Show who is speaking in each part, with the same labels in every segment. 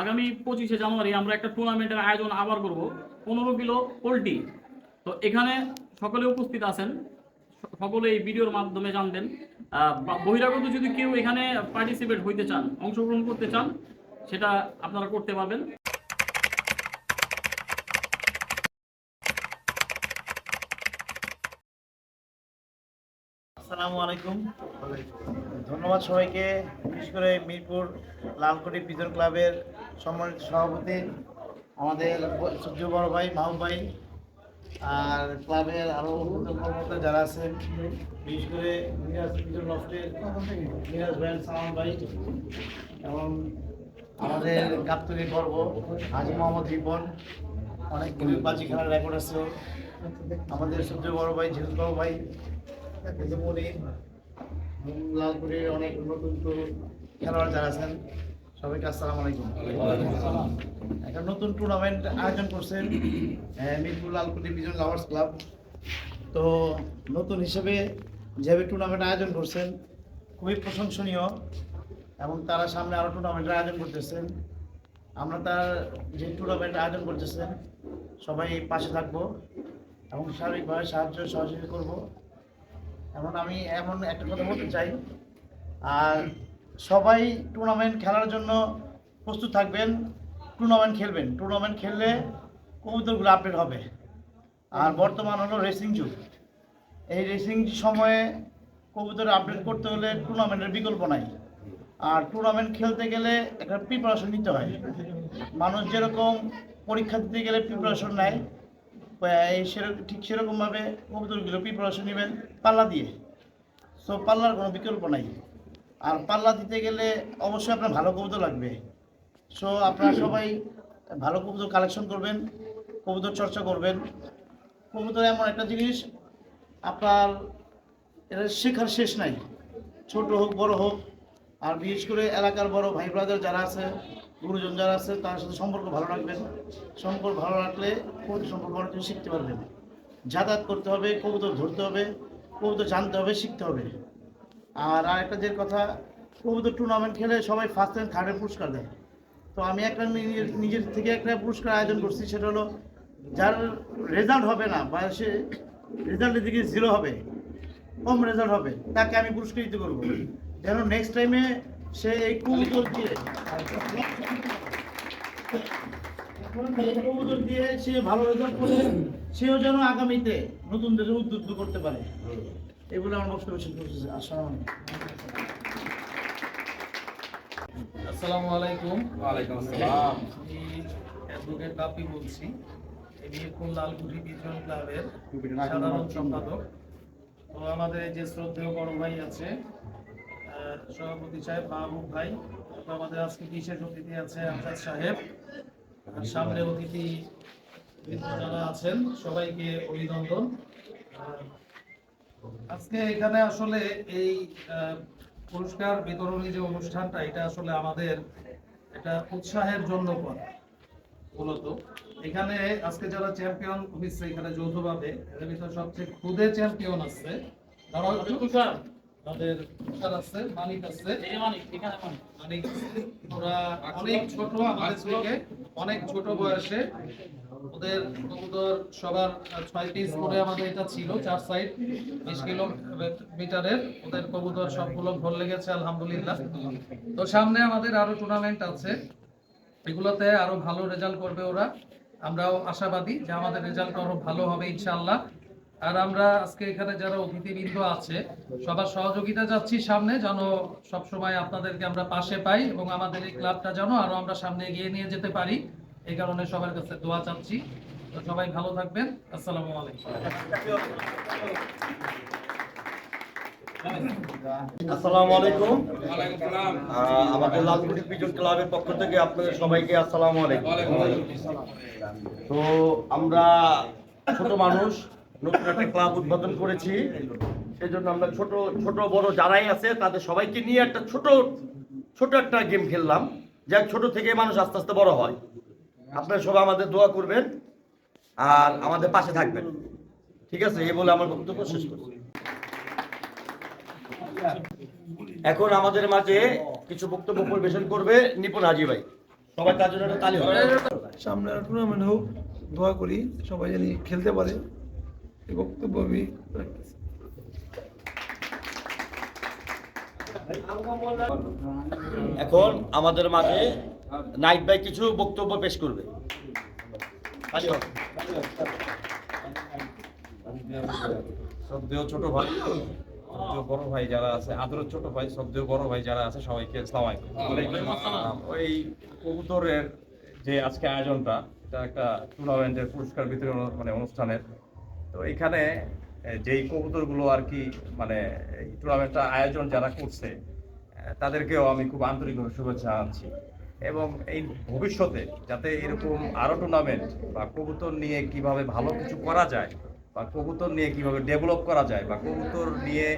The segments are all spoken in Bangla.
Speaker 1: আগামী পঁচিশে জানুয়ারি আমরা একটা টুর্নামেন্টের আয়োজন আবার করব, পনেরো কিলো পোলট্রি। তো এখানে সকলে উপস্থিত আছেন, সকলে এই ভিডিওর মাধ্যমে জানতেন বহিরাগত যদি কেউ এখানে পার্টিসিপেট হইতে চান, অংশগ্রহণ করতে চান, সেটা আপনারা করতে পারবেন।
Speaker 2: আসসালামু আলাইকুম। ধন্যবাদ সবাইকে, বিশেষ করে মিরপুর লালকুটি পিজন ক্লাবের সম্মানিত সভাপতি, আমাদের সূর্য বড় ভাই মাহবুব ভাই, আর ক্লাবের আরও কর্মকর্তা যারা আছেন, বিশেষ করে মিরাজ পিজন লফটের মিরাজ ভাই, সালাম ভাই, এবং আমাদের গাবতলি পর্ব হাজি মোহাম্মদ রিপন, অনেক বাজি খেলার রেকর্ড আছে। আমাদের সূর্য বড় ভাই ঝিল বড় ভাই মনে লালপুরের অনেক নতুন তরুণ খেলোয়াড় যারা আছেন, সবাইকে আসসালামু আলাইকুম। একটা নতুন টুর্নামেন্ট আয়োজন করছেন Mirpur Lalkuti pigeon lovers club তো নতুন হিসেবে যেভাবে টুর্নামেন্ট আয়োজন করছেন, খুবই প্রশংসনীয় এবং তারা সামনে আরও টুর্নামেন্টের আয়োজন করতেছেন। আমরা তার যে টুর্নামেন্ট আয়োজন করতেছেন, সবাই পাশে থাকব এবং সার্বিকভাবে সাহায্য সহযোগিতা করব। এমন আমি এমন একটা কথা বলতে চাই। আর সবাই টুর্নামেন্ট খেলার জন্য প্রস্তুত থাকবেন টুর্নামেন্ট খেলবেন। টুর্নামেন্ট খেললে কবুতরগুলো আপডেট হবে। আর বর্তমান হলো রেসিং যুগ। এই রেসিং সময়ে কবুতর আপডেট করতে হলে টুর্নামেন্টের বিকল্প নাই। আর টুর্নামেন্ট খেলতে গেলে একটা প্রিপারেশন নিতে হয়। মানুষ যেরকম পরীক্ষা দিতে গেলে প্রিপারেশন নেয় সেরকম ঠিক সেরকমভাবে কবুতরগুলো প্রিপারেশন নেবেন পাল্লা দিয়ে। সো পাল্লার কোনো বিকল্প নাই। আর পাল্লা দিতে গেলে অবশ্যই আপনার ভালো কবুতর লাগবে। সো আপনারা সবাই ভালো কবুতর কালেকশন করবেন, কবুতর চর্চা করবেন। কবুতর এমন একটা জিনিস, আপনার এটা শেখার শেষ নাই। ছোট হোক, বড় হোক, আর বিশেষ করে এলাকার বড় ভাই ব্রাদার যারা আছে গুরুজন যারা আছে, তার সাথে সম্পর্ক ভালো রাখবেন। সম্পর্ক ভালো রাখলে কবুতর সম্পর্ক অনেক কিছু শিখতে পারবেন। যাতায়াত করতে হবে, কবুতর ধরতে হবে, কবুতর জানতে হবে, শিখতে হবে। আর আরেকটা যে কথা, কবুতর টুর্নামেন্ট খেলে সবাই ফার্স্ট অ্যান্ড থার্ডের পুরস্কার দেয়। তো আমি একটা নিজের নিজের থেকে একটা পুরস্কার আয়োজন করছি, সেটা হলো, যার রেজাল্ট হবে না বা সে রেজাল্টের দিকে জিরো হবে, কম রেজাল্ট হবে, তাকে আমি পুরস্কৃত করব। যেন নেক্সট টাইমে সে এই কবুতর দিয়ে। কবুতর দিয়ে সে ভালো রেজাল্ট করে সেও যেন আগামীতে নতুন দেশে উদ্বুদ্ধ করতে পারে। এগুলো আমার বক্তব্য শেষ আসসালামু
Speaker 3: আসসালামু আলাইকুম।
Speaker 4: ওয়ালাইকুম আসসালাম।
Speaker 3: অ্যাডভোকেট বাপি বলছি। লালকুঠি ক্লাবের সাধারণ সম্পাদক। তো আমাদের এই যে শ্রদ্ধেয় বড় ভাই আছে সভাপতি সাহেব মাহবুব ভাই আমাদের আজকে বিশেষ অতিথি আছে আমজাদ সাহেব। সামনে অতিথি যারা আছেন, সবাইকে অভিনন্দন। আজকে এখানে আসলে এই পুরস্কার বিতরণী যে অনুষ্ঠানটা, এটা আসলে আমাদের উৎসাহের জন্য করা মূলত। এখানে আজকে যারা চ্যাম্পিয়ন হয়েছে, এখানে যৌথভাবে এর ভিতরে সবচেয়ে খুদে চ্যাম্পিয়ন আছে। তাদের তুষার আছে মানিক আছে। ওরা অনেক ছোট আমাদের থেকে অনেক ছোট বয়সে। ওদের কবুতর সবার ছয় পিস করে আমাদের এটা ছিল চার সাইড বিশ কিলো মিটারের ওদের কবুতর সবগুলো ভর লেগেছে আলহামদুলিল্লাহ। তো সামনে আমাদের আরও টুর্নামেন্ট আছে। এগুলোতে আরও ভালো রেজাল্ট করবে ওরা। আমরাও আশাবাদী যে আমাদের রেজাল্ট আরও ভালো হবে ইনশাআল্লাহ। আর আমরা আজকে এখানে যারা অতিথিবৃন্দ আছে সবার সহযোগিতা যাচ্ছি সামনে যেন সব সময় আপনাদেরকে আমরা পাশে পাই এবং আমাদের এই ক্লাবটা যেন আরও আমরা সামনে এগিয়ে নিয়ে যেতে পারি। এই কারণে সবার কাছে দোয়া চাচ্ছি। তো সবাই ভালো থাকবেন। আসসালামু আলাইকুম।
Speaker 4: আসসালামু আলাইকুম। আমাদের লালকুটি পিজন ক্লাবের পক্ষ থেকে আপনাদের সবাইকে আসসালামু আলাইকুম। তো আমরা ছোট মানুষ নতুন একটা ক্লাব উদ্বোধন করেছি। সেজন্য আমরা ছোট ছোট, বড় যারাই আছে, তাদের সবাইকে নিয়ে একটা ছোট ছোট একটা গেম খেললাম, যাক ছোট থেকে মানুষ আস্তে আস্তে বড় হয়। আপনারা সবাই আমাদের দোয়া করবেন আর আমাদের পাশে থাকবেন। ঠিক আছে? এই বলে আমার বক্তব্য শেষ করছি। এখন আমাদের মাঝে কিছু বক্তব্য পরিবেশন করবে নিপুণ হাজি ভাই। সবাই তার জন্য একটা তালি হবে।
Speaker 3: সামনে টুর্নামেন্ট হোক, দোয়া করি, সবাই জানি খেলতে পারে। এই বক্তব্য আমি রাখতেছি।
Speaker 4: এখন আমাদের মাঝে নাইট ভাই কিছু বক্তব্য পেশ করবে।
Speaker 5: শ্রদ্ধেয় ছোট ভাই শ্রদ্ধেয় বড় ভাই যারা আছে আদরের ছোট ভাই শ্রদ্ধেয় বড় ভাই যারা আছে সবাইকে আলাইকুম। ওই কবুতরের যে আজকে আয়োজনটা এটা একটা টুর্নামেন্টের পুরস্কার বিতরণ মানে অনুষ্ঠানের। তো এখানে যেই কবুতরগুলো আর কি মানে টুর্নামেন্টটা আয়োজন যারা করছে তাদেরকেও আমি খুব আন্তরিকভাবে শুভেচ্ছা জানাচ্ছি। এবং এই ভবিষ্যতে যাতে এরকম আরও টুর্নামেন্ট বা কবুতর নিয়ে কীভাবে ভালো কিছু করা যায়, বা কবুতর নিয়ে কীভাবে ডেভেলপ করা যায়, বা কবুতর নিয়ে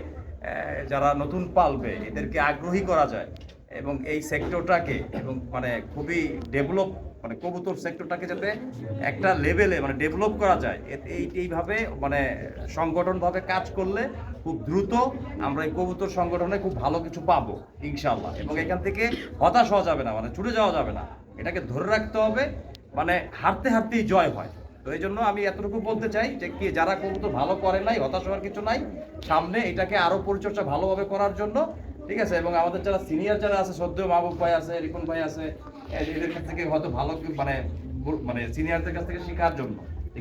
Speaker 5: যারা নতুন পালবে, এদেরকে আগ্রহী করা যায়, এবং এই সেক্টরটাকে এবং মানে খুবই ডেভেলপ মানে কবুতর সেক্টরটাকে যাতে একটা লেভেলে মানে ডেভেলপ করা যায়। এই, এইভাবে মানে সংগঠনভাবে কাজ করলে খুব দ্রুত আমরা এই কবুতর সংগঠনে খুব ভালো কিছু পাবো ইনশাল্লাহ এবং এখান থেকে হতাশ হওয়া যাবে না মানে ছুটে যাওয়া যাবে না। এটাকে ধরে রাখতে হবে মানে হারতে হারতেই জয় হয়। তো এই জন্য আমি এতটুকু বলতে চাই যে, কি যারা কবুতর ভালো করে নাই, হতাশ হওয়ার কিছু নাই, সামনে এটাকে আরও পরিচর্যা ভালোভাবে করার জন্য, ঠিক আছে? এবং আমাদের যারা সিনিয়র যারা আছে, সদ্য মাহবুব ভাই আছে, রিপন ভাই আছে এদের কাছ থেকে হয়তো ভালো মানে মানে সিনিয়রদের কাছ থেকে শেখার জন্য।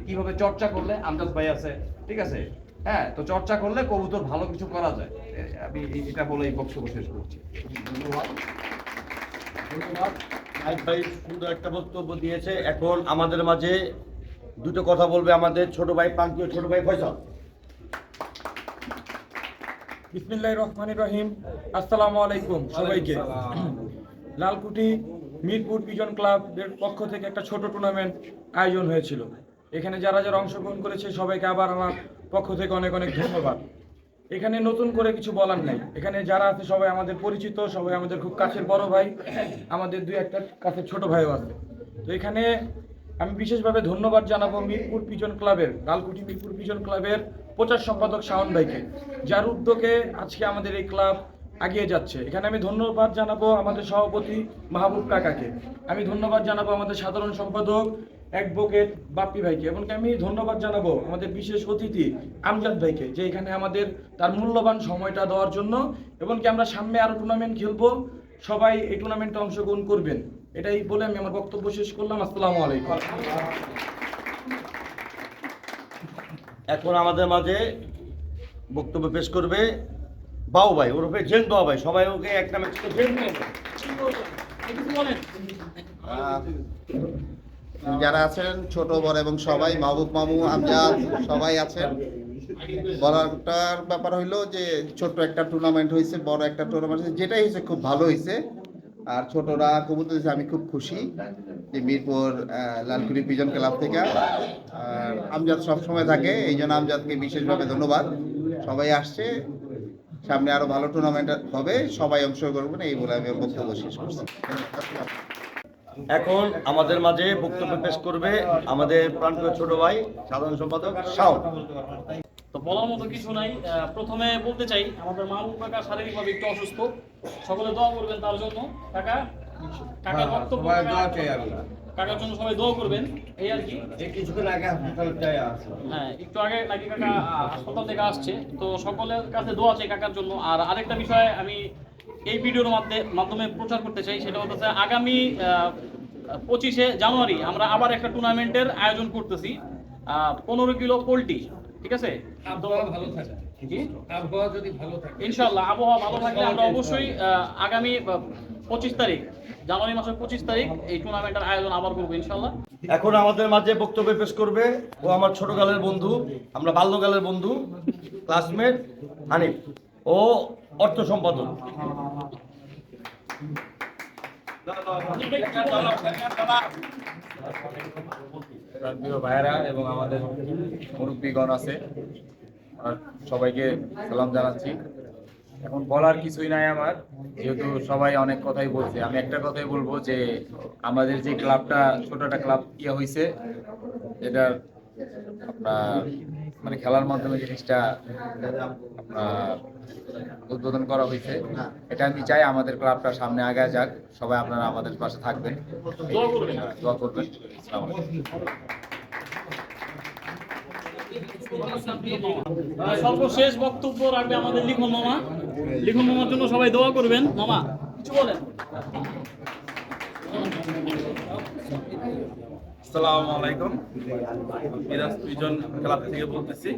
Speaker 5: কীভাবে চর্চা করলে আমজাদ ভাই আছে ঠিক আছে? হ্যাঁ তো চর্চা করলে কবুতর ভালো কিছু করা যায়। আমি এটা বলে এই বক্তব্য শেষ করছি।
Speaker 4: ধন্যবাদ। ধন্যবাদ। ভাই সুন্দর একটা বক্তব্য দিয়েছে। এখন আমাদের মাঝে দুটো কথা বলবে আমাদের ছোট ভাই প্রান্তীয় ছোট ভাই ফয়সাল।
Speaker 6: বিসমিল্লাহ রহমান রহিম। আসসালামু আলাইকুম সবাইকে। লালকুটি মিরপুর পিজন ক্লাবের পক্ষ থেকে একটা ছোট টুর্নামেন্ট আয়োজন হয়েছিল। এখানে যারা যারা অংশগ্রহণ করেছে, সবাইকে আবার আমার পক্ষ থেকে অনেক অনেক ধন্যবাদ। এখানে নতুন করে কিছু বলার নাই। এখানে যারা আছে, সবাই আমাদের পরিচিত, সবাই আমাদের খুব কাছের বড় ভাই, আমাদের দুই একটা কাছের ছোট ভাইও আছে। তো এখানে আমি বিশেষভাবে ধন্যবাদ জানাব মিরপুর পিজন ক্লাবের লালকুটি মিরপুর পিজন ক্লাবের প্রচার সম্পাদক শাওন ভাইকে, যার উদ্যোগে আজকে আমাদের এই ক্লাব এগিয়ে যাচ্ছে। এখানে আমি ধন্যবাদ জানাব আমাদের সভাপতি মাহবুব কাকাকে। আমি ধন্যবাদ জানাব আমাদের সাধারণ সম্পাদক অ্যাডভোকেট বাপ্পি ভাইকে। এবং আমি ধন্যবাদ জানাব আমাদের বিশেষ অতিথি আমজাদ ভাইকে, যে এখানে আমাদের তার মূল্যবান সময়টা দেওয়ার জন্য। এবং কি আমরা সামনে আরও টুর্নামেন্ট খেলব। সবাই এই টুর্নামেন্টে অংশগ্রহণ করবেন। এটাই বলে আমি আমার বক্তব্য শেষ করলাম। আসসালামু আলাইকুম।
Speaker 4: এখন আমাদের মাঝে বক্তব্য পেশ করবে বাউ ভাই, ওর ওরফে জেন বাউ ভাই, সবাই ওকে এক নামে জেন
Speaker 7: যারা আছেন, ছোট, বড় এবং সবাই, মাহবুব মামু, আমজাদ, সবাই আছেন। বলারটার ব্যাপার হইল যে ছোট একটা টুর্নামেন্ট হয়েছে বড় একটা টুর্নামেন্ট হয়েছে যেটাই হয়েছে খুব ভালো হয়েছে আর ছোটরা কবুতর দিয়েছে, আমি খুব খুশি যে মিরপুর লালকুড়ি পিজন ক্লাব থেকে। আর আমজাদ সবসময় থাকে, এই জন্য আমজাদকে বিশেষভাবে ধন্যবাদ। সবাই আসছে সামনে আরও ভালো টুর্নামেন্ট হবে সবাই অংশগ্রহণ করবেন এই বলে আমি বক্তব্য শেষ করছি।
Speaker 4: এখন আমাদের মাঝে বক্তব্য পেশ করবে আমাদের প্রান্তীয় ছোট ভাই সাধারণ সম্পাদক শাওন।
Speaker 1: তো বলার মতো কিছু নাই। আহ, প্রথমে বলতে চাই আমাদের মাহবুব কাকা শারীরিকভাবে একটু অসুস্থ। সকলে দোয়া করবেন তার জন্য। কাকা কাকার বক্তব্য কাকার জন্য সবাই দোয়া করবেন এই আর কি।
Speaker 4: কিছুক্ষণ আগে
Speaker 1: হ্যাঁ একটু আগে নাকি কাকা হাসপাতাল থেকে আসছে। তো সকলের কাছে দোয়া চাই কাকার জন্য। আর আরেকটা বিষয় আমি এই ভিডিওর মাধ্যমে মাধ্যমে প্রচার করতে চাই সেটা হচ্ছে আগামী পঁচিশে জানুয়ারি আমরা আবার একটা টুর্নামেন্টের আয়োজন করতেছি। পনেরো কিলো পোলট্রি ঠিক আছে?
Speaker 3: ভালো থাকে।
Speaker 1: কি?
Speaker 3: আবহাওয়া যদি ভালো থাকে।
Speaker 1: ইনশাল্লাহ আবহাওয়া ভালো থাকলে আমরা অবশ্যই আগামী পঁচিশ তারিখ জানুয়ারি মাসের পঁচিশ তারিখ এই টুর্নামেন্টের আয়োজন আবার করব ইনশাল্লাহ।
Speaker 4: এখন আমাদের মাঝে বক্তব্য পেশ করবে ও আমার ছোটকালের বন্ধু আমরা বাল্যকালের বন্ধু ক্লাসমেট হানিফ। ও অর্থ সম্পাদক।
Speaker 5: প্রিয় ভাইয়েরা এবং আমাদের মুরব্বীগণ আছে আর সবাইকে সালাম জানাচ্ছি। এখন বলার কিছুই নাই আমার। যেহেতু সবাই অনেক কথাই বলছে আমি একটা কথাই বলব যে আমাদের যে ক্লাবটা ছোট একটা ক্লাব ইয়ে হয়েছে এটার আপনার
Speaker 8: মানে খেলার মাধ্যমে জিনিসটা আহ, উদ্বোধন করা হয়েছে এটা আমি চাই আমাদের ক্লাবটা সামনে আগে যাক সবাই আপনারা আমাদের পাশে থাকবেন।
Speaker 1: দোয়া করবেন। সর্বশেষ বক্তব্য রাখবে আমাদের লিখন মামা। লিখন মামার জন্য সবাই দোয়া করবেন। মামা, কিছু বলেন।
Speaker 9: আসসালামু আলাইকুম। মিরাজ দুইজন ক্লাব থেকে বলতেছি।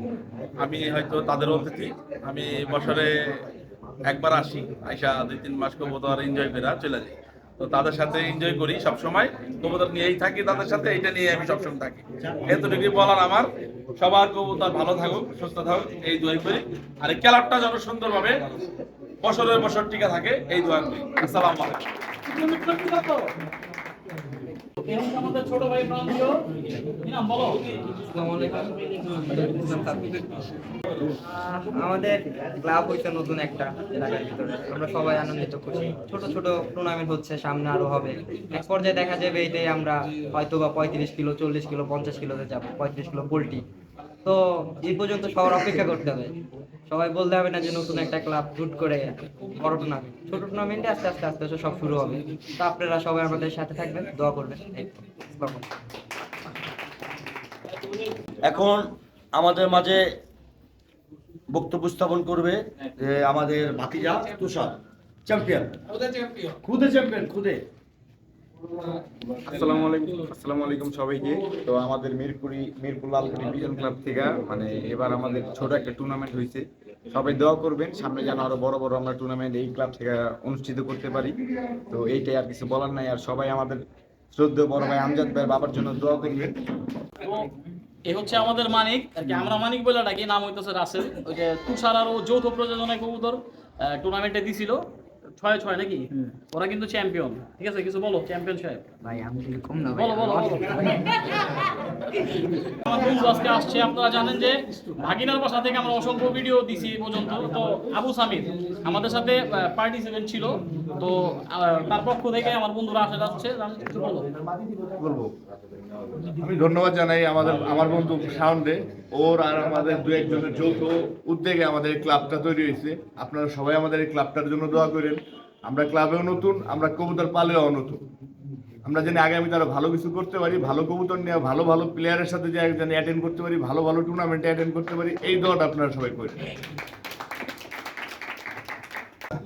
Speaker 9: আমি হয়তো তাদের অতিথি আমি বছরে একবার আসি, আইসা দুই তিন মাস কবো তো আর এনজয় করে চলে যাই। তো তাদের সাথে এনজয় করি সব সময় কবুতর নিয়েই থাকি তাদের সাথে এটা নিয়ে আমি সবসময় থাকি। এতটুকু বলার আমার। সবার কবুতর ভালো থাকুক, সুস্থ থাকুক, এই দোয়াই করি। আর ক্লাবটা যেন সুন্দরভাবে বছরের বছর টিকে থাকে, এই দোয়া করি। আসসালাম আলাইকুম।
Speaker 1: আমাদের
Speaker 10: ক্লাব হয়েছে নতুন একটা এলাকার ভিতরে। আমরা সবাই আনন্দিত, খুশি। ছোট ছোট টুর্নামেন্ট হচ্ছে, সামনে আরও হবে। এক পর্যায়ে দেখা যাবে এটাই আমরা হয়তো বা পঁয়ত্রিশ কিলো, চল্লিশ কিলো, পঞ্চাশ কিলোতে যাব, পঁয়ত্রিশ কিলো পোল্ট্রি তো এই পর্যন্ত সবার অপেক্ষা করতে হবে। সবাই বলতে হবে না যে নতুন একটা ক্লাব জুট করে বড় টুর্নামেন্ট ছোট টুর্নামেন্টে আস্তে আস্তে আস্তে আস্তে সব শুরু হবে। তো আপনারা সবাই আমাদের সাথে থাকবেন দোয়া করবেন।
Speaker 4: এখন আমাদের মাঝে বক্তব্য স্থাপন করবে যে আমাদের ভাতিজা তুষার চ্যাম্পিয়ন খুদে চ্যাম্পিয়ন খুদে চ্যাম্পিয়ন খুদে।
Speaker 8: আসসালামু আলাইকুম আসসালামু আলাইকুম সবাইকে। তো আমাদের মিরপুরি, মিরপুর লালপুরি বিজন ক্লাব থেকে মানে এবার আমাদের ছোট একটা টুর্নামেন্ট হয়েছে সবাই দোয়া করবেন, সামনে যেন আরও বড় বড় আমরা টুর্নামেন্ট এই ক্লাব থেকে অনুষ্ঠিত করতে পারি। তো এইটাই আর কিছু বলার নাই, আর সবাই আমাদের শ্রদ্ধেয় বড় ভাই আমজাদ ভাইয়ের বাবার জন্য দোয়া করবেন।
Speaker 1: এবং এ হচ্ছে আমাদের মানিক, আর কি আমরা মানিক বলে ডাকি, নাম হইতেছে রাসেল। ওই যে তুষার আর ও যৌথ প্রযোজনায় কবুতর টুর্নামেন্টে দিছিল। ছয় ছয় নাকি? ওরা কিন্তু চ্যাম্পিয়ন ঠিক আছে কিছু বলো চ্যাম্পিয়ন সাহেব।
Speaker 10: ভাই আমি কম না
Speaker 1: বলো বলো আজকে আসছে আপনারা জানেন যে ভাগিনার বাসা থেকে আমরা অসংখ্য ভিডিও দিছি পর্যন্ত। তো আবু সামির আমাদের সাথে পার্টিসিপেন্ট ছিল। তো আহ, তার পক্ষ থেকে আমার বন্ধুরা আসে যাচ্ছে। কিছু বলো।
Speaker 11: বলব। আমি ধন্যবাদ জানাই আমাদের, আমার বন্ধু শাওনরে ওর আর আমাদের দু একজনের যৌথ উদ্যোগে আমাদের এই ক্লাবটা তৈরি হয়েছে। আপনারা সবাই আমাদের এই ক্লাবটার জন্য দোয়া করেন। আমরা ক্লাবেও নতুন, আমরা কবুতর পালেও নতুন। আমরা যেন আগামীতে আরও ভালো কিছু করতে পারি, ভালো কবুতর নিয়ে ভালো ভালো প্লেয়ারের সাথে যে যেন অ্যাটেন্ড করতে পারি, ভালো ভালো টুর্নামেন্টে অ্যাটেন্ড করতে পারি, এই দোয়াটা আপনারা সবাই করেন।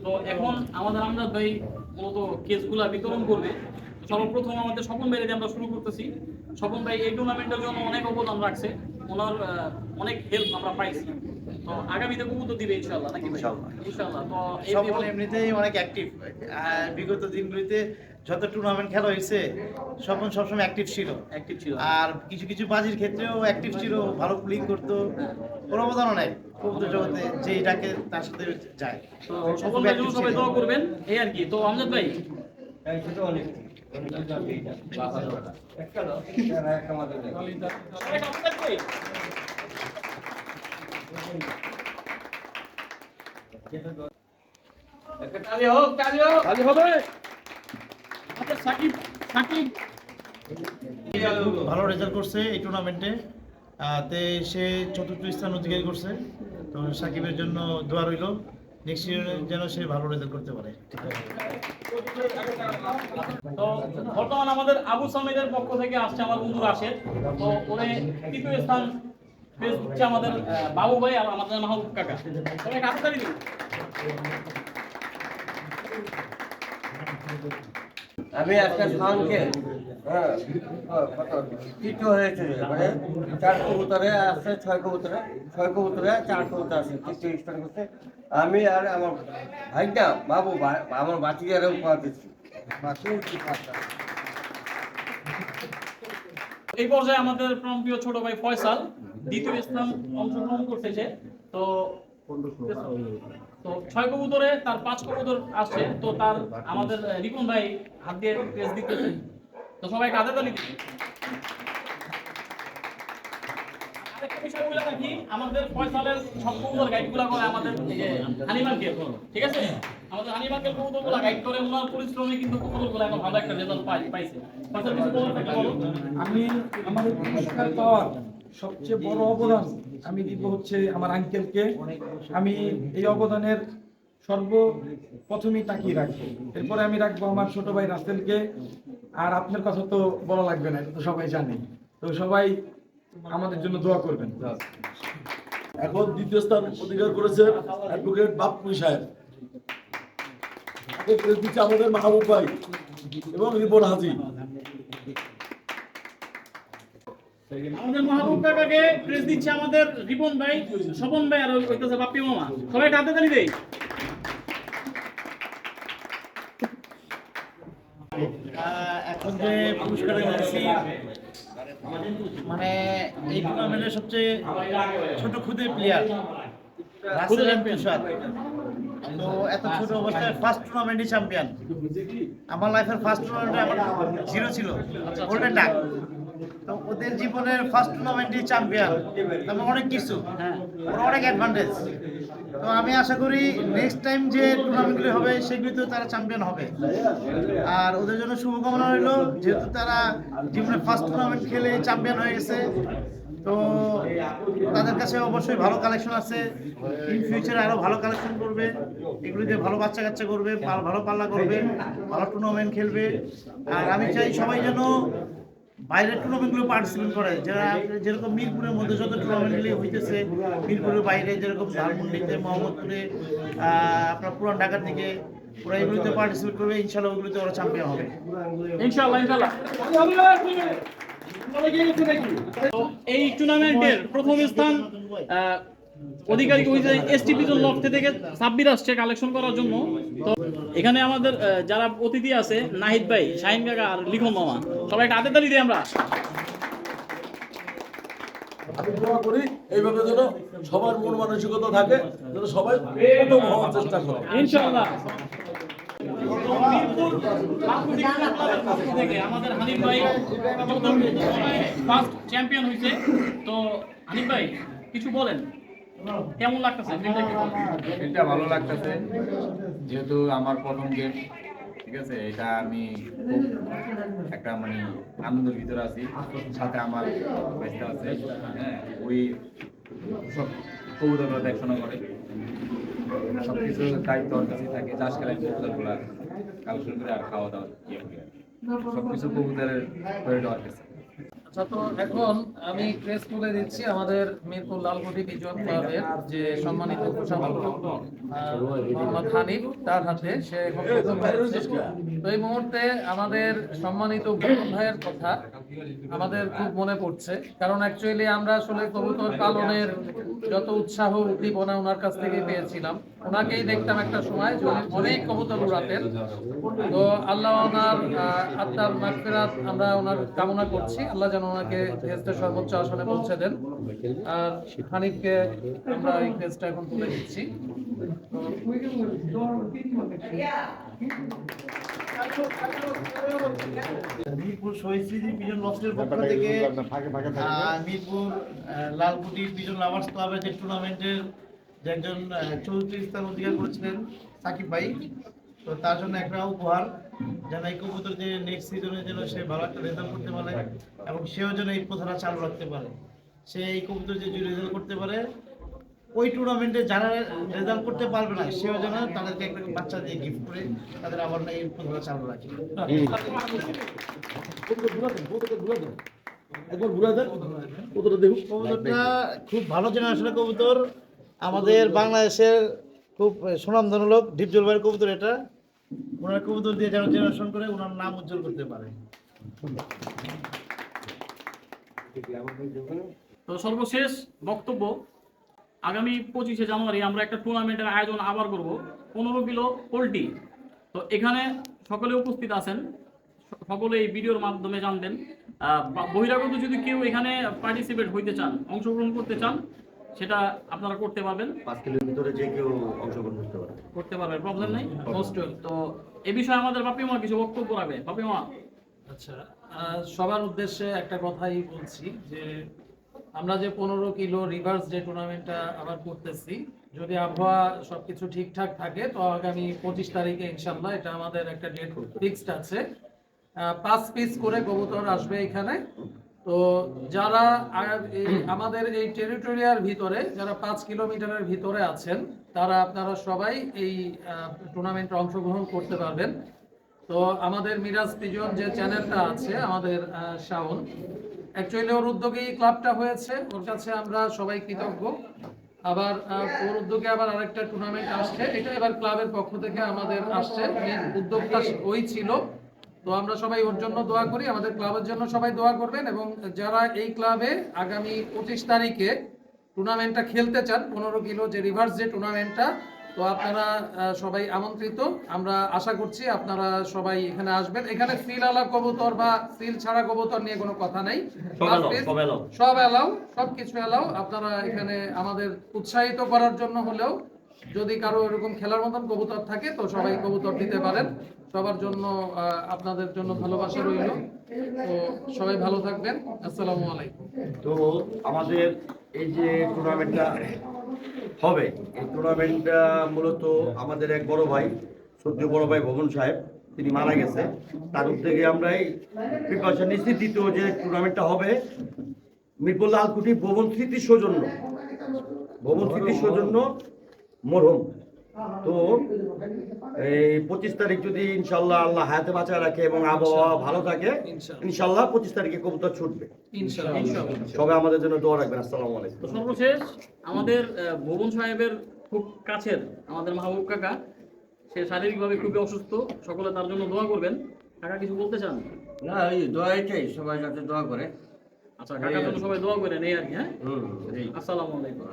Speaker 1: তো এখন আমাদের আমজাদ ভাই মূলত কেসগুলা বিতরণ করবে। সর্বপ্রথম আমাদের স্বপন ভাই আমরা শুরু করতেছি। স্বপন ভাই এই টুর্নামেন্টের জন্য অনেক অবদান রাখছে। ওনার অনেক হেল্প আমরা পাইছি। তো আগামীতে কবুতর দিবে ইনশাআল্লাহ নাকি ইনশাআল্লাহ। তো এই
Speaker 2: এমনিতেই অনেক অ্যাক্টিভ বিগত দিনগুলিতে যত টুর্নামেন্ট খেলা হয়েছে স্বপন সবসময় অ্যাক্টিভ ছিল।
Speaker 1: অ্যাক্টিভ ছিল।
Speaker 2: আর কিছু কিছু বাজির ক্ষেত্রেও অ্যাক্টিভ ছিল ভালো প্লিং করতো। ওর অবদানও নেই কবুতর জগতে যে ডাকে তার সাথে যায়।
Speaker 1: তো জন্য সবাই দোয়া করবেন এই আর কি। তো আমজাদ ভাই। সবাই
Speaker 2: ভালো রেজাল্ট করছে এই টুর্নামেন্টে তে সে চতুর্থ স্থান অধিকারী করছে। তো সাকিবের জন্য দোয়া রইল। নেক্সট ইয়ার যেন সে ভালো রেজাল্ট করতে পারে।
Speaker 1: তো বর্তমান আমাদের আবু সামিদের পক্ষ থেকে আসছে আমার বন্ধু রাশেদ। তো ওরে তৃতীয় স্থান পেয়ে দিচ্ছে আমাদের বাবু ভাই আর আমাদের মাহবুব কাকা। সবাই হাততালি দিন
Speaker 4: আমি একটা তৃতীয় হয়েছে মানে আমি আর আমার ভাইটা, বাবু আমার বাচ্চারা উপহার দিচ্ছি
Speaker 1: এই পর্যায়ে আমাদের প্রিয় ছোট ভাই ফয়সাল দ্বিতীয় স্থান অংশগ্রহণ করতেছে তো তো ছয় কবুতরে তার পাঁচ কবুতর আসছে। তো তার, আমাদের রিপন ভাই হাত দিয়ে দিতেছে তো সবাই কাঁধে তালি দিন আরেকটা বিষয় বলে রাখি, আমাদের ফয়সালের সব কবুতর গাইডগুলো করে আমাদের এই ঠিক আছে? আমাদের হানিমানকে কবুতরগুলো গাইড করে ওনার পরিশ্রমে কিন্তু কবুতরগুলো এখন ভালো একটা রেজাল্ট পাইছে। ফয়সাল কিছু বলার থাকলে বলো।
Speaker 6: আমি আমাদের পুরস্কার পাওয়ার সবচেয়ে বড় অবদান আমি দিব হচ্ছে আমার আঙ্কেলকে আমি এই অবদানের সর্বপ্রথমেই তাকিয়ে রাখব। এরপরে আমি রাখব আমার ছোট ভাই রাসেলকে। আর আপনার কথা তো বলা লাগবে না এটা তো সবাই জানে। তো সবাই আমাদের জন্য দোয়া করবেন।
Speaker 4: এখন দ্বিতীয় স্থান অধিকার করেছেন অ্যাডভোকেট বাপ্পু সাহেব। প্রেস দিচ্ছে আমাদের মাহবুব ভাই এবং রিপন হাজি।
Speaker 1: আমাদের মাহবুব কাকাকে প্রেস দিচ্ছে আমাদের রিপন ভাই স্বপন ভাই আর বাপ্পি মামা। সবাই হাতে তালি দেই।
Speaker 2: পুরস্কার মানে এই টুর্নামেন্টের সবচেয়ে ছোট খুদে প্লেয়ার তো এত ছোট অবস্থায় ফার্স্ট টুর্নামেন্টই চ্যাম্পিয়ন আমার লাইফের ফার্স্ট টুর্নামেন্টে আমার জিরো ছিল। Golden duck. তো ওদের জীবনের ফার্স্ট টুর্নামেন্টই চ্যাম্পিয়ন তারপর অনেক কিছু। ওর অনেক অ্যাডভান্টেজ তো আমি আশা করি নেক্সট টাইম যে টুর্নামেন্টগুলি হবে সেগুলিতেও তারা চ্যাম্পিয়ন হবে। আর ওদের জন্য শুভকামনা রইল, যেহেতু তারা জীবনে ফার্স্ট টুর্নামেন্ট খেলে চ্যাম্পিয়ন হয়ে গেছে, তো তাদের কাছে অবশ্যই ভালো কালেকশন আছে। ইন ফিউচারে আরও ভালো কালেকশন করবে এগুলিতে ভালো বাচ্চা কাচ্চা করবে, ভালো ভালো পাল্লা করবে, ভালো টুর্নামেন্ট খেলবে। আর আমি চাই সবাই যেন বাইরের টুর্নামেন্টগুলো পার্টিসিপেট করে। যারা যেরকম মিরপুরের মধ্যে যত টুর্নামেন্টগুলি হইতেছে মিরপুরের বাইরে যেরকম ধানমন্ডিতে মোহাম্মদপুরে আহ, আপনার পুরান ঢাকার দিকে ওরা এগুলিতে পার্টিসিপেট করবে ইনশাল্লাহ ওগুলিতে ওরা চ্যাম্পিয়ন হবে।
Speaker 1: ইনশাআল্লাহ ইনশাআল্লাহ এই টুর্নামেন্টের প্রথম স্থান অধিকারী হয়েছে এসটিপি জোন লফটে থেকে সাব্বির আসছে কালেকশন করার জন্য। তো এখানে আমাদের যারা অতিথি আছে নাহিদ ভাই শাহিন কাকা আর লিখন মামা সবাই একটা হাতে তালি দিই আমরা
Speaker 4: আমি দোয়া করি এইভাবে যেন সবার মন মানসিকতা থাকে যেন সবাই প্রথম হওয়ার চেষ্টা করে।
Speaker 1: ইনশাআল্লাহ। আমাদের হানিফ ভাই ফার্স্ট চ্যাম্পিয়ন হয়েছে তো হানিফ ভাই কিছু বলেন? কেমন লাগতেছে? ফিল্ডটা
Speaker 8: এটা ভালো লাগতেছে যেহেতু আমার প্রথম গেম ঠিক আছে? এটা আমি খুব একটা মানে আনন্দের ভিতরে আছি। সাথে আমার বাচ্চা আছে হ্যাঁ ওই সব কবুতরগুলো দেখাশোনা করে। সব কিছু দায়িত্ব ওর কাছেই থাকে চাষ খেলা কবুতরগুলো কালেকশন করে আর খাওয়া দাওয়া ইয়ে করি। সব কিছু কবুতরের করে দেওয়ার কাছে।
Speaker 3: আচ্ছা তো এখন আমি প্রেস দিচ্ছি আমাদের মিরপুর ক্লাবের যে সম্মানিত মোহাম্মদ তার হাতে সে এই মুহূর্তে আমাদের সম্মানিত ভাইয়ের কথা আমাদের খুব মনে পড়ছে, কারণ অ্যাকচুয়ালি আমরা আসলে কবুতর পালনের যত উৎসাহ, উদ্দীপনা ওনার কাছ থেকে পেয়েছিলাম। ওনাকেই দেখতাম একটা সময় অনেক কবুতর উড়াতেন। তো আল্লাহ ওনার আত্মার মাগফিরাত আমরা ওনার কামনা করছি। আল্লাহ যেন ওনাকে ফেস্টের সর্বোচ্চ আসনে পৌঁছে দেন। আর হানিফকে আমরা এই ফেস্টটা এখন তুলে দিচ্ছি।
Speaker 2: মিরপুর শহীদ স্মৃতি লস্টের পক্ষ থেকে মিরপুর লালকুটি পিজন লাভার্স ক্লাবের যে টুর্নামেন্টের যে একজন চতুর্থ স্থান অধিকার করেছিলেন সাকিব ভাই। তো তার জন্য একটা উপহার যেন এই কবুতর যে নেক্সট সিজনে যেন সে ভালো একটা রেজাল্ট করতে পারে এবং সেও যেন এই প্রথাটা চালু রাখতে পারে। সে এই কবুতর যে রেজাল্ট করতে পারে ওই টুর্নামেন্টে যারা রেজাল্ট করতে পারবে না সেও যেন তাদেরকে একটা বাচ্চা দিয়ে গিফট করে তাদের আবার এই প্রথাটা চালু রাখে।
Speaker 4: একবার ঘুরে দেন
Speaker 2: কবুতরটা খুব ভালো জেনারেশনের কবুতর। আমাদের বাংলাদেশের খুব সুনামধন্য লোক ডিপজল ভাইয়ের কবুতর এটা। ওনার কবুতর দিয়ে যেন জেনারেশন করে ওনার নাম উজ্জ্বল করতে পারে।
Speaker 1: তো সর্বশেষ বক্তব্য আগামী পঁচিশে জানুয়ারি আমরা একটা টুর্নামেন্টের আয়োজন আবার করব পনেরো কিলো পোলট্রি। তো এখানে সকলে উপস্থিত আছেন সকলে এই ভিডিওর মাধ্যমে জানবেন আহ, বহিরাগত যদি কেউ এখানে পার্টিসিপেট হইতে চান অংশগ্রহণ করতে চান সেটা আপনারা করতে পারবেন।
Speaker 4: পাঁচ কিলোর ভিতরে যে কেউ অংশগ্রহণ করতে
Speaker 1: করতে পারবেন প্রবলেম নেই মোস্ট তো এ বিষয়ে আমাদের বাপিমা কিছু বক্তব্য রাখবে বাপিমা।
Speaker 3: আচ্ছা সবার উদ্দেশ্যে একটা কথাই বলছি যে আমরা যে পনেরো কিলো রিভার্স যে টুর্নামেন্টটা আবার করতেছি যদি আবহাওয়া সবকিছু ঠিকঠাক থাকে তো আগামী পঁচিশ তারিখে ইনশাল্লাহ এটা আমাদের একটা ডেট ফিক্সড আছে। পাঁচ পিস করে কবুতর আসবে এখানে। তো যারা আমাদের এই টেরিটোরিয়ার ভিতরে, যারা পাঁচ কিলোমিটারের ভিতরে আছেন, তারা আপনারা সবাই এই টুর্নামেন্টে অংশগ্রহণ করতে পারবেন। তো আমাদের মিরাজ পিজন যে চ্যানেলটা আছে, আমাদের শাওন অ্যাকচুয়ালি ওর উদ্যোগে এই ক্লাবটা হয়েছে। ওর কাছে আমরা সবাই কৃতজ্ঞ। আবার ওর উদ্যোগে আবার আরেকটা টুর্নামেন্ট আসছে। এটা এবার ক্লাবের পক্ষ থেকে আমাদের আসছে। উদ্যোগটা ওই ছিল। তো আমরা সবাই ওর জন্য দোয়া করি আমাদের ক্লাবের জন্য সবাই দোয়া করবেন এবং যারা এই ক্লাবে আগামী পঁচিশ তারিখে টুর্নামেন্টটা খেলতে চান পনেরো কিলো যে রিভার্স যে টুর্নামেন্টটা তো আপনারা সবাই আমন্ত্রিত। আমরা আশা করছি আপনারা সবাই এখানে আসবেন। এখানে সিল আলা কবুতর বা সিল ছাড়া কবুতর নিয়ে কোনো কথা নাই।
Speaker 4: সব
Speaker 3: এলাও সব কিছু এলাও আপনারা এখানে আমাদের উৎসাহিত করার জন্য হলেও যদি কারও এরকম খেলার মতন কবুতর থাকে, তো সবাই কবুতর দিতে পারেন। সবার জন্য আপনাদের জন্য ভালোবাসা রইল। তো সবাই ভালো থাকবেন। আসসালামু আলাইকুম।
Speaker 4: তো আমাদের এই যে টুর্নামেন্টটা হবে, এই টুর্নামেন্টটা মূলত আমাদের এক বড় ভাই, সদ্য বড় ভাই ভবন সাহেব, তিনি মারা গেছে। তার উদ্যোগে আমরা এই প্রিপারেশন নিচ্ছি। যে টুর্নামেন্টটা হবে, মিরপুর লালকুটি ভবন স্মৃতি সৌজন্য। ভবন স্মৃতি সৌজন্য মরহম। তো এই পঁচিশ তারিখ যদি ইনশাল্লাহ আল্লাহ হায়াতে বাঁচায় রাখে এবং আবহাওয়া ভালো থাকে ইনশাল্লাহ। পঁচিশ তারিখে কবুতর ছুটবে।
Speaker 3: ইনশাআল্লাহ
Speaker 4: সবাই আমাদের জন্য দোয়া রাখবেন। আসসালামু আলাইকুম।
Speaker 1: তো সর্বশেষ আমাদের আহ, ভুবন সাহেবের খুব কাছের আমাদের মাহবুব কাকা সে শারীরিকভাবে খুবই অসুস্থ সকলে তার জন্য দোয়া করবেন। কাকা কিছু বলতে চান?
Speaker 4: না এই দোয়াই চাই সবাই যাতে দোয়া করে।
Speaker 1: আচ্ছা কাকার জন্য সবাই দোয়া করেন এই আর কি হ্যাঁ? আসসালামু আলাইকুম।